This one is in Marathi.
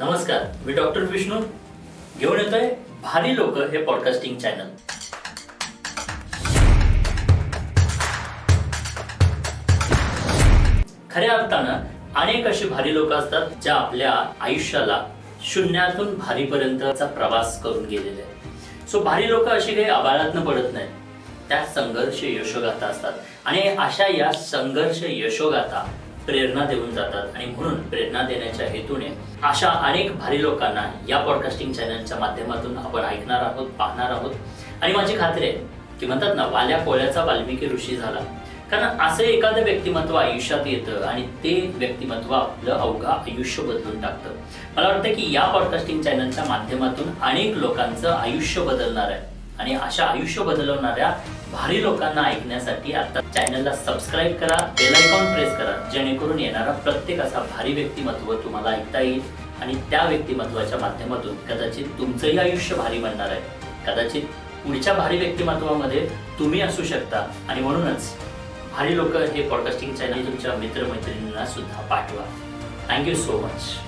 नमस्कार मी डॉक्टर विष्णू. घेऊन येतोय भारी लोक हे पॉडकास्टिंग चॅनल खऱ्या अर्थानं अनेक अशी भारी लोक असतात ज्या आपल्या आयुष्याला शून्यातून भारीपर्यंतचा प्रवास करून गेलेले आहेत. सो भारी लोक अशी काही आबाळातनं पडत नाही त्या संघर्ष यशोगाथा असतात. आणि अशा या संघर्ष यशोगाथा प्रेरणा देऊन जातात आणि म्हणून प्रेरणा देण्याच्या हेतूने अशा अनेक भारी लोकांना या पॉडकास्टिंग चॅनलच्या माध्यमातून आपण ऐकणार आहोत पाहणार आहोत. आणि माझी खात्री आहे की म्हणतात ना वाल्या पोळ्याचा वाल्मिकी ऋषी झाला. कारण असं एखादं व्यक्तिमत्व आयुष्यात येतं आणि ते व्यक्तिमत्व आपलं अवघा आयुष्य बदलून टाकतं. मला वाटतं की या पॉडकास्टिंग चॅनलच्या माध्यमातून अनेक लोकांचं आयुष्य बदलणार आहे. आणि अशा आयुष्य बदलवणाऱ्या भारी लोकांना ऐकण्यासाठी आता चॅनलला सबस्क्राईब करा बेल आयकॉन प्रेस करा जेणेकरून येणारा प्रत्येक असा भारी व्यक्तिमत्व तुम्हाला ऐकता येईल. आणि त्या व्यक्तिमत्वाच्या माध्यमातून कदाचित तुमचंही आयुष्य भारी बनणार आहे. कदाचित पुढच्या भारी व्यक्तिमत्वामध्ये तुम्ही असू शकता. आणि म्हणूनच भारी लोक हे पॉडकास्टिंग चॅनल तुमच्या मित्रमैत्रिणींना सुद्धा पाठवा. Thank you so much